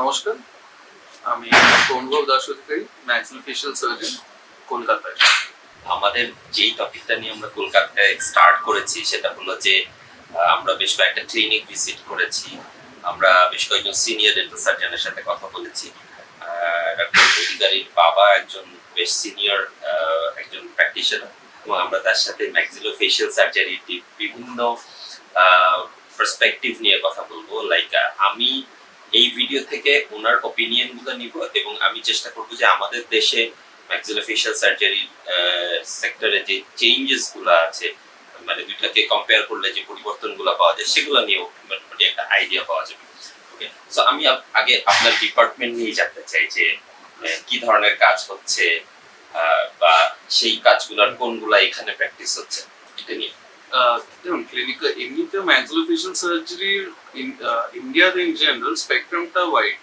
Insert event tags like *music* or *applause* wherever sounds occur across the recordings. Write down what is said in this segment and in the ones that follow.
নমস্কার। আমি Anubhav Das Adhikari maxillofacial surgeon কলকাতায়। আমাদের যেই টপিকটা নিয়ে আমরা কলকাতায় স্টার্ট করেছি, সেটা হলো যে আমরা বেশ কয়েকটা ক্লিনিক ভিজিট করেছি। আমরা বেশ কয়েকজন সিনিয়র ডেন্টাল সার্জনের সাথে কথা বলেছি। ডাক্তার অধিকারীর বাবা একজন বেশ সিনিয়র একজন প্র্যাকটিশনার এবং আমরা তার সাথে ম্যাক্সিলো ফেশিয়াল সার্জারির বিভিন্ন পার্সপেক্টিভ নিয়ে কথা বলব। লাইক আমি এই ভিডিও থেকে ওনার ওপিনিয়নগুলো নিব এবং আমি চেষ্টা করব যে আমাদের দেশে ম্যাক্সিলোফেশিয়াল সার্জারির সেক্টরে যে চেঞ্জেসগুলো আছে মানে দুটাকে কম্পেয়ার করলে যে পরিবর্তনগুলো পাওয়া যায়, সেগুলো নিয়েও মোটামুটি একটা আইডিয়া পাওয়া যাবে। ওকে সো আমি আগে আপনার ডিপার্টমেন্ট নিয়ে জানতে চাই যে কি ধরনের কাজ হচ্ছে বা সেই কাজগুলোর কোনগুলা এখানে প্র্যাকটিস হচ্ছে, এটা নিয়ে। দেখুন ক্লিনিক্যাল এমনিতে ম্যাক্সিলোফেশিয়াল সার্জারির ইন্ডিয়াতে in general স্পেকট্রামটা wide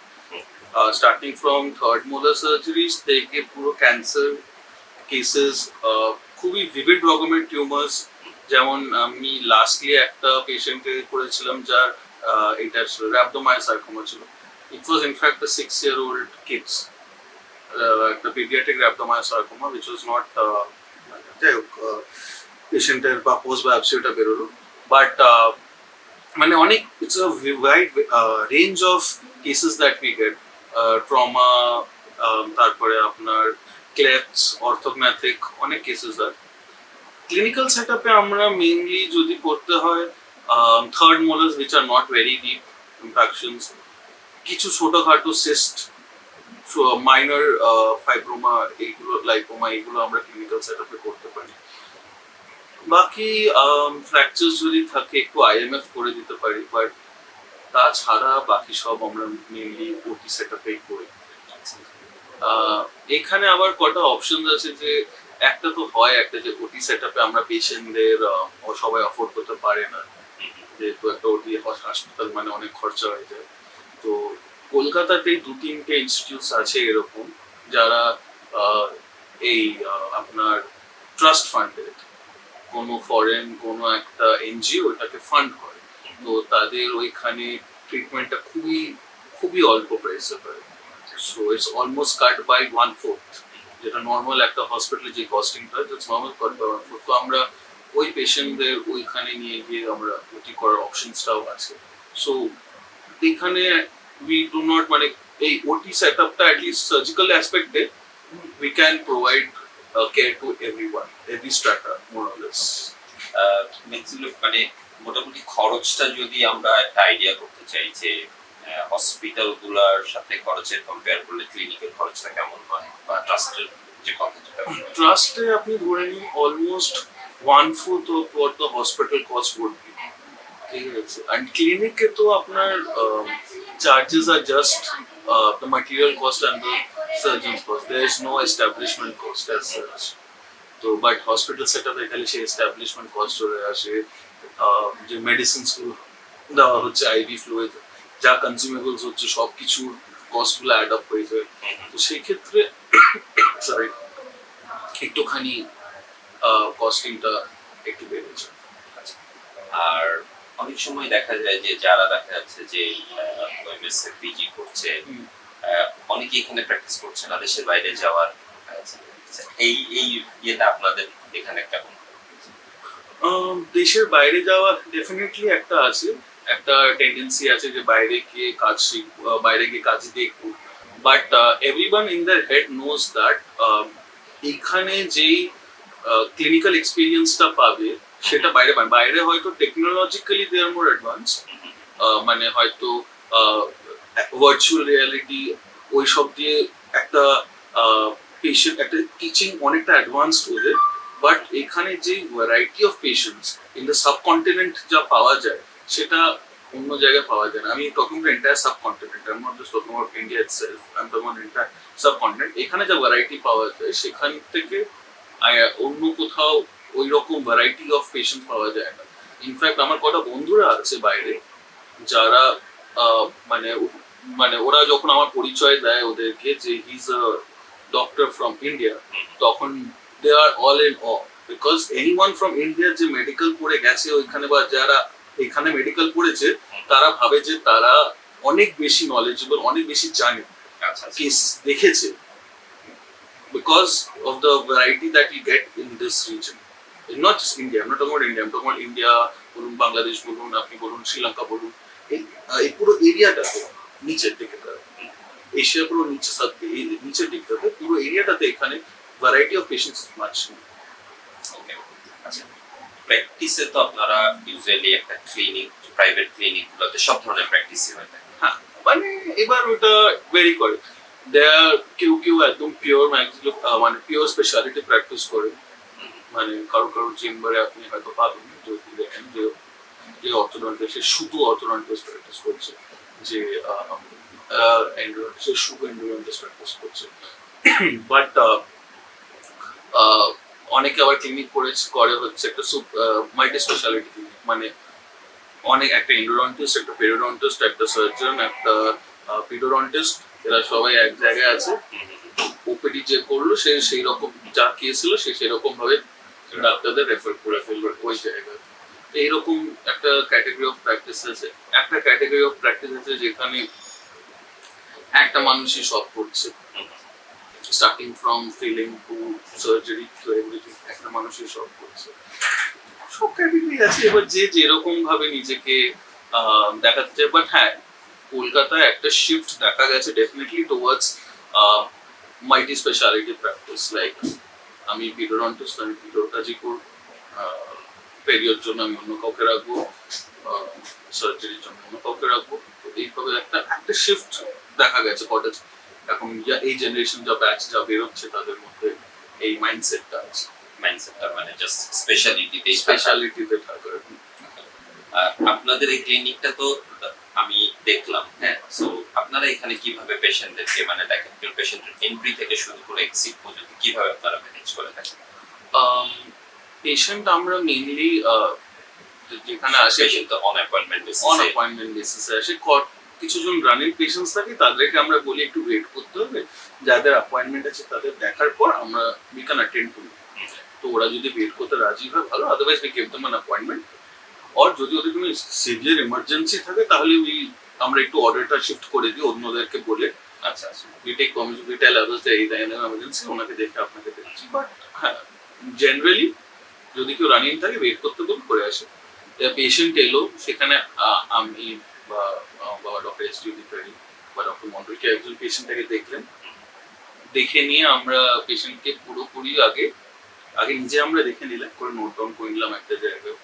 starting from third molar surgeries থেকে পুরো ক্যান্সার কেসেস খুবই ভিভিড রকমের টিউমার্স যেমন আমি লাস্টলি একটা পেশেন্টে করেছিলাম যার আহ, এটা ছিল র্যাপডোমায়োসার্কোমা ছিল। It was in fact a six year old kids একটা paediatric rhabdomyosarcoma which was not যাই হোক পেশেন্টের বা পোস্ট বায়োপসি ওটা বেরোলো বাট মানে অনেক it's a wide range of cases that we get trauma তারপরে আপনার ক্লেপস অর্থোগ্নাথিক অনেক কেসেস আছে ক্লিনিক্যাল সেট আপে আমরা মেইনলি যদি করতে হয় third molars which are not very deep infections কিছু ছোটখাটো সিস্ট মাইনর ফাইব্রোমা এইগুলো লাইপোমা এগুলো আমরা ক্লিনিক্যাল সেট আপে করতে পারি বাকি ফ্র্যাকচার যদি থাকে, একটু আইএমএফ করে দিতে পারি বাট তাছাড়া বাকি সব আমরা মেনলি ওটি সেট আপেই করি। এখানে আবার কটা অপশন আছে যে, একটা তো হয় একটা যে ওটি সেট আপে আমরা পেশেন্টদের সবাই অফোর্ড করতে পারে না। যেহেতু একটা ওটি হাসপাতাল মানে অনেক খরচা হয়ে যায়। তো কলকাতাতেই দু তিনটে ইনস্টিটিউট আছে এরকম, যারা এই আপনার ট্রাস্ট ফান্ডেড কোনো ফরেন কোনো একটা এনজিও এটাকে ফান্ড করে। তো তাদের ওইখানে ট্রিটমেন্টটা খুবই খুবই অল্প প্রাইসে পায় so it's almost cut by one fourth যেটা নর্মাল একটা হসপিটালে যে কস্টিংটা it's normal cut by one fourth তো আমরা ওই পেশেন্টদের ওইখানে নিয়ে গিয়ে আমরা ওটি করার অপশনসটাও আছে। সো এখানে উই ডু নট মানে এই ওটি সেট আপটা at least surgical অ্যাসপেক্টে we can provide care to every one every strata মোরালেস maxillo মানে মোটামুটি খরচটা যদি আমরা একটা আইডিয়া করতে চাই যে হসপিটালগুলার সাথে খরচের কম্পেয়ার করলে ক্লিনিকের খরচটা কেমন হয় বা ট্রাস্টের যে ট্রাস্টে আপনি ধরে নিন almost one fourth of what the hospital cost be ঠিক আছে? অ্যান্ড ক্লিনিকে তো আপনার charges R just the material cost and the surgeons cost there is no establishment cost as such তো বাট হসপিটাল সেট আপে খালি সেই এস্টাবলিশমেন্ট কস্ট চলে আসে। যে মেডিসিনসগুলো দেওয়া হচ্ছে আইভি ফ্লুইড যা কনজিউমেবলস হচ্ছে সব কিছুর কস্টগুলো অ্যাড আপ হয়ে যায়। তো সেই ক্ষেত্রে সরি একটুখানি কস্টিংটা একটু বেড়েছে আর অনেক সময় দেখা যায় যে যারা দেখা যাচ্ছে যে ওএমএস পিজি করছে অনেকে এখানে প্র্যাকটিস করছে না দেশের বাইরে যাওয়ার এই এই ইয়েটা আপনাদের এখানে কেমন? দেশের বাইরে যাওয়া ডেফিনেটলি একটা আছে একটা টেন্ডেন্সি আছে যে বাইরে গিয়ে কাজ শিখব বাইরে গিয়ে কাজ দেখব। But everyone in the head knows that এখানে যেই ক্লিনিক্যাল এক্সপিরিয়েন্সটা পাবে সেটা বাইরে বাইরে হয়তো টেকনোলজিক্যালি দে আর মোর অ্যাডভান্স মানে হয়তো ভার্চুয়াল রিয়ালিটি ওই সব দিয়ে একটা পেশেন্ট একটা টিচিং অনেকটা অ্যাডভান্সড ওদের বাট এখানে যে variety of patients in the subcontinent যা পাওয়া যায়, সেটা অন্য জায়গায় পাওয়া যায় না। আমি talking to entire subcontinent I am not just talking about India itself I am talking entire subcontinent এখানে যা ভ্যারাইটি পাওয়া যায়, সেখান থেকে অন্য কোথাও ওই রকম ভ্যারাইটি অফ পেশেন্ট পাওয়া যায় না। ইনফ্যাক্ট আমার কটা বন্ধুরা আছে বাইরে, যারা মানে মানে ওরা যখন আমার পরিচয় দেয় ওদেরকে যে he's a doctor from India তখন they are all in awe because any one from India যে মেডিকেল পড়ে গেছে ওইখানে বা যারা এখানে মেডিকেল পড়েছে তারা ভাবে যে তারা অনেক বেশি নলেজেবল অনেক বেশি জানে আচ্ছা আচ্ছা। কেস দেখেছে। Because of the variety that you get in this reason not just India আমরা talking about ইন্ডিয়া আমরা ইন্ডিয়া বলুন বাংলাদেশ বলুন আপনি বলুন শ্রীলঙ্কা বলুন। এই পুরো এরিয়াটাতে নিচের দিকে এশিয়া পুরো নিচে সাথে নিচের দিকটাতে পুরো এরিয়াটাতে এখানে ভ্যারাইটি অফ পেশেন্টস মাছ ওকে আচ্ছা। প্র্যাকটিসে তো আপনারা ইউজুয়ালি একটা ক্লিনিক প্রাইভেট ক্লিনিক গুলোতে সব ধরনের প্র্যাকটিসই হয়ে হ্যাঁ মানে এবার ওটা ভেরি করে। দেয়ার কেউ কেউ একদম পিওর ম্যাক্সিলো মানে পিওর স্পেশালিটি প্র্যাকটিস করে। মানে কারও কারও চেম্বারে আপনি হয়তো পাবেন যদি দেখেন যে যে অর্থোডন্টিস্ট সে শুধু অর্থোডন্টিস্ট প্র্যাকটিস করছে, যে সে শুধু এন্ডোডন্টিস্ট প্র্যাকটিস করছে। বাট অনেকে আবার ক্লিনিক করেছে করে হচ্ছে একটা মাল্টি স্পেশালিটি ক্লিনিক মানে অনেক একটা এন্ডোডন্টিস্ট একটা পেরিওডন্টিস্ট একটা সার্জন একটা পিডোডন্টিস্ট এরা সবাই এক জায়গায় আছে। ওপিডি যে করল, সে সেই রকম যা কেস ছিল, সে সেই রকম ভাবে ডাক্তারদের রেফার করে ফেলবে ওই জায়গায়। এইরকম একটা ক্যাটাগরি অফ প্র্যাকটিস আছে। একটা ক্যাটাগরি অফ প্র্যাকটিস আছে যেখানে একটা মানুষই সব করছে। Starting from filling to surgery to everything একটা মানুষই সব করছে। সব ক্যাটাগরি আছে, এবার যে যেরকম ভাবে নিজেকে দেখাতে চায়। বাট হ্যাঁ কলকাতায় একটা শিফট দেখা গেছে definitely towards multi specialty practice like আমি পিডোরন্টিস্ট আমি পিডোর করব জন্য আমি অন্য কাউকে রাখব সার্জারির জন্য অন্য কাউকে রাখব। তো এইভাবে একটা একটা শিফট দেখা গেছে কটা এখন যা এই জেনারেশন যা ব্যাচ যা বেরোচ্ছে তাদের মধ্যে এই মাইন্ডসেটটা আছে। মাইন্ডসেটটা মানে জাস্ট স্পেশালিটিতে স্পেশালিটিতে আপনাদের এই ক্লিনিকটা তো আমি দেখলাম। হ্যাঁ। সো আপনারা এখানে কীভাবে পেশেন্টদেরকে মানে দেখেন পেশেন্টের এন্ট্রি থেকে শুরু করে এক্সিট পর্যন্ত কীভাবে আপনারা ম্যানেজ করে থাকেন? পেশেন্ট আমরা মেইনলি যেখানে আসে অন অ্যাপয়েন্টমেন্ট অন অ্যাপয়েন্টমেন্ট বেসিসে আসে। ক- কিছু জন রানিং পেশেন্টস থাকে তাদেরকে আমরা বলি একটু ওয়েট করতে হবে। যাদের অ্যাপয়েন্টমেন্ট আছে তাদের দেখার পর আমরা উই ক্যান অ্যাটেন্ড টু তো ওরা যদি ওয়েট করতে রাজি হয় ভালো। Otherwise we give them an appointment আর যদি ওদের কোনো সিভিয়ার এমার্জেন্সি থাকে তাহলে উই আমরা একটু অর্ডারটা শিফট করে দিই অন্যদেরকে বলে। আচ্ছা আচ্ছা। We take community we tell others এই লাইনে এমার্জেন্সি ওনাকে দেখে আপনাকে দেখছি বাট হ্যাঁ জেনারেলি যদি কেউ রানিং থাকে ওয়েট করতে বলুন, করে আসে পেশেন্ট এলো, সেখানে আমি বা ডক্টর এস টি পারি বা ডক্টর মন্ডলকে একজন পেশেন্টটাকে দেখলেন। দেখে নিয়ে আমরা পেশেন্টকে পুরোপুরি আগে আগে নিজে আমরা দেখে নিলাম, করে নোট ডাউন করে নিলাম একটা জায়গায়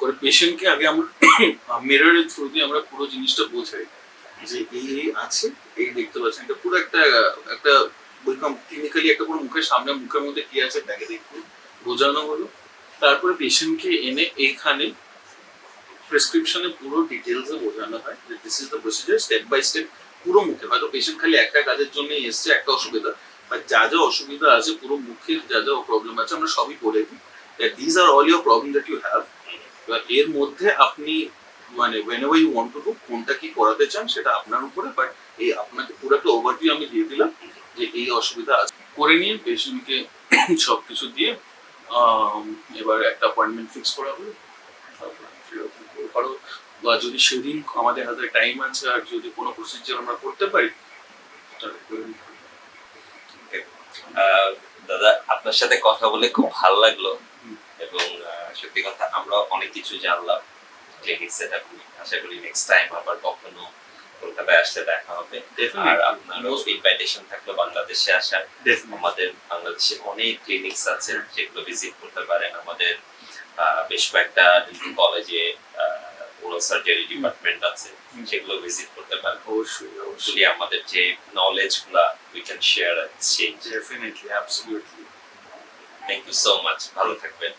করে পেশেন্টকে আগে আমরা *coughs* মিররের থ্রু দিয়ে আমরা পুরো জিনিসটা বোঝাই। যে এই এই আছে, এই দেখতে পাচ্ছেন, এটা পুরো একটা একটা বলতাম ক্লিনিক্যালি একটা পুরো মুখের সামনে, মুখের মধ্যে কি আছে, তাকে দেখুন বোঝানো হলো। তারপরে পেশেন্টকে এনে এইখানে প্রেসক্রিপশনে পুরো ডিটেলসে বোঝানো হয় যে this is the procedure step by step পুরো মুখে। হয়তো পেশেন্ট খালি একটা কাজের জন্য এসছে, একটা অসুবিধা বা যা যা অসুবিধা আছে, পুরো মুখের যা যা প্রবলেম আছে আমরা সবই বলে দিই that these are all your problem that you have এর মধ্যে আপনি মানে whenever you want to do কোনটা কি করাতে চান সেটা আপনার উপরে বাট এই আপনাকে পুরো একটা ওভারভিউ আমি দিয়ে দিলাম যে এই অসুবিধা আছে। করে নিয়ে পেশেন্টকে সব কিছু দিয়ে এবার একটা অ্যাপয়েন্টমেন্ট ফিক্স করা করো বা যদি সেদিন আমাদের হাতে টাইম আছে আর যদি কোনো প্রসিজার আমরা করতে পারি দাদা আপনার সাথে কথা বলে খুব ভালো লাগল এবং সত্যি কথা আমরা অনেক কিছু জানলাম। ক্লিনিক সেট আপ আশা করি নেক্সট টাইম আবার কখনো কলকাতায় আসলে দেখা হবে। আর. আপনারও ইনভাইটেশন থাকল বাংলাদেশে আসার। আমাদের বাংলাদেশে অনেক ক্লিনিক্স আছে যেগুলো ভিজিট করতে পারেন। আমাদের বেশ কয়েকটা কলেজে ওরাল সার্জারি ডিপার্টমেন্ট আছে। সেগুলো ভিজিট করতে পারেন। অবশ্যই অবশ্যই। আমাদের যে নলেজগুলা we can share exchange definitely absolutely thank you so much ভালো থাকবেন।